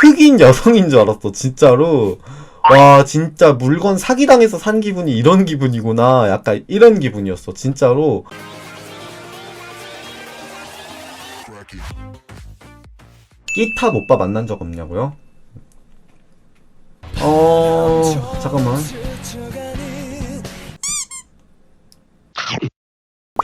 흑인 여성인 줄 알았어 진짜로. 와 진짜 물건 사기당해서 산 기분이 이런 기분이구나. 약간 이런 기분이었어 진짜로. 끼탑 오빠 만난 적 없냐고요? 어 잠깐만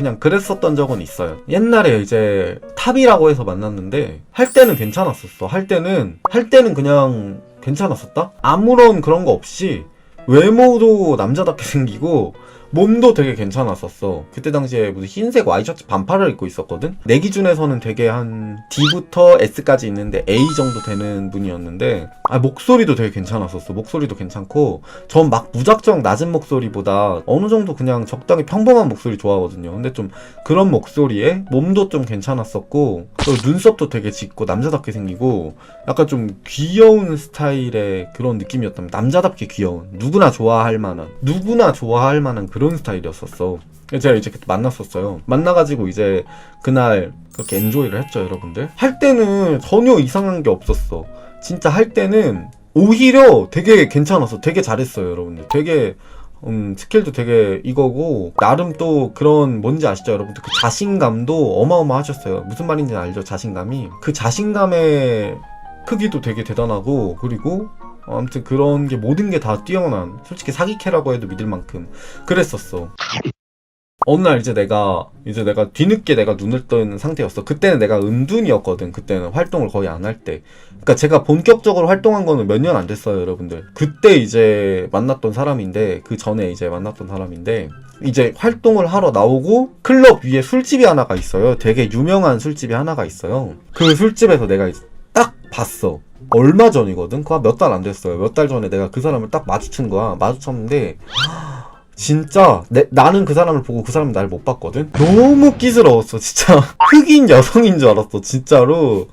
그냥 그랬었던 적은 있어요. 옛날에 이제 탑이라고 해서 만났는데 할 때는 괜찮았었어. 할 때는 할 때는 그냥 괜찮았었다. 아무런 그런 거 없이 외모도 남자답게 생기고 몸도 되게 괜찮았었어. 그때 당시에 무슨 흰색 와이셔츠 반팔을 입고 있었거든? 내 기준에서는 되게 한 D부터 S까지 있는데 A 정도 되는 분이었는데, 아, 목소리도 되게 괜찮았었어. 목소리도 괜찮고, 전 막 무작정 낮은 목소리보다 어느 정도 그냥 적당히 평범한 목소리 좋아하거든요. 근데 좀 그런 목소리에 몸도 좀 괜찮았었고, 또 눈썹도 되게 짙고 남자답게 생기고, 약간 좀 귀여운 스타일의 그런 느낌이었다면 남자답게 귀여운 누구나 좋아할 만한 누구나 좋아할 만한 그런 스타일이었었어. 그래서 제가 이제 만났었어요. 만나가지고 이제 그날 그렇게 엔조이를 했죠, 여러분들. 할 때는 전혀 이상한 게 없었어. 진짜 할 때는 오히려 되게 괜찮았어. 되게 잘했어요, 여러분들. 되게 음, 스킬도 되게 이거고, 나름 또 그런, 뭔지 아시죠, 여러분들? 그 자신감도 어마어마하셨어요. 무슨 말인지 알죠, 자신감이? 그 자신감의 크기도 되게 대단하고, 그리고, 어, 아무튼 그런 게 모든 게 다 뛰어난, 솔직히 사기캐라고 해도 믿을 만큼, 그랬었어. 어느 날 이제 내가 이제 내가 뒤늦게 내가 눈을 뜬 상태였어. 그때는 내가 은둔이었거든. 그때는 활동을 거의 안 할 때. 그러니까 제가 본격적으로 활동한 거는 몇 년 안 됐어요, 여러분들. 그때 이제 만났던 사람인데 그 전에 이제 만났던 사람인데 이제 활동을 하러 나오고 클럽 위에 술집이 하나가 있어요. 되게 유명한 술집이 하나가 있어요. 그 술집에서 내가 봤어. 얼마 전이거든. 그거 몇 달 안 됐어요. 몇 달 전에 내가 그 사람을 딱 마주친 거야. 마주쳤는데 진짜 내, 나는 그 사람을 보고 그 사람은 나를 못 봤거든. 너무 끼스러웠어. 진짜 흑인 여성인 줄 알았어. 진짜로.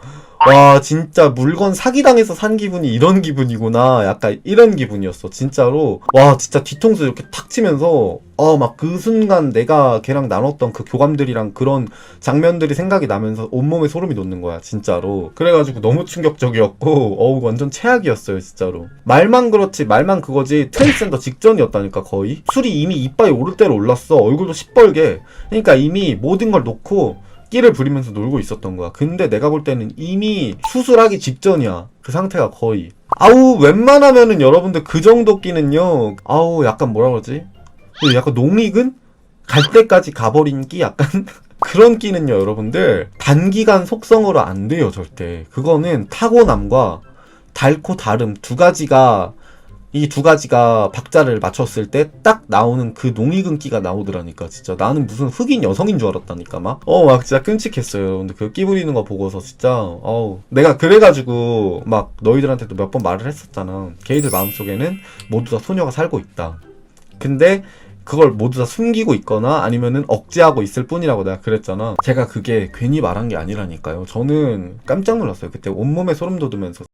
와 진짜 물건 사기당해서 산 기분이 이런 기분이구나. 약간 이런 기분이었어 진짜로. 와 진짜 뒤통수 이렇게 탁 치면서 어 막 그 순간 내가 걔랑 나눴던 그 교감들이랑 그런 장면들이 생각이 나면서 온몸에 소름이 돋는 거야 진짜로. 그래가지고 너무 충격적이었고 어우 완전 최악이었어요 진짜로. 말만 그렇지 말만 그거지 트랜스젠더 직전이었다니까 거의. 술이 이미 이빨이 오를 대로 올랐어 얼굴도 시뻘게. 그러니까 이미 모든 걸 놓고 끼를 부리면서 놀고 있었던 거야. 근데 내가 볼 때는 이미 수술하기 직전이야. 그 상태가 거의. 아우, 웬만하면은 여러분들 그 정도 끼는요. 아우, 약간 뭐라 그러지? 그 약간 농익은? 갈 때까지 가버린 끼 약간? 그런 끼는요, 여러분들. 단기간 속성으로 안 돼요, 절대. 그거는 타고남과 달고 다름 두 가지가 이 두 가지가 박자를 맞췄을 때 딱 나오는 그 농익은기가 나오더라니까 진짜. 나는 무슨 흑인 여성인 줄 알았다니까 막. 어 막 진짜 끔찍했어요. 근데 그 끼 부리는 거 보고서 진짜 어우. 내가 그래가지고 막 너희들한테도 몇 번 말을 했었잖아. 걔이들 마음속에는 모두 다 소녀가 살고 있다. 근데 그걸 모두 다 숨기고 있거나 아니면은 억제하고 있을 뿐이라고 내가 그랬잖아. 제가 그게 괜히 말한 게 아니라니까요. 저는 깜짝 놀랐어요. 그때 온몸에 소름 돋으면서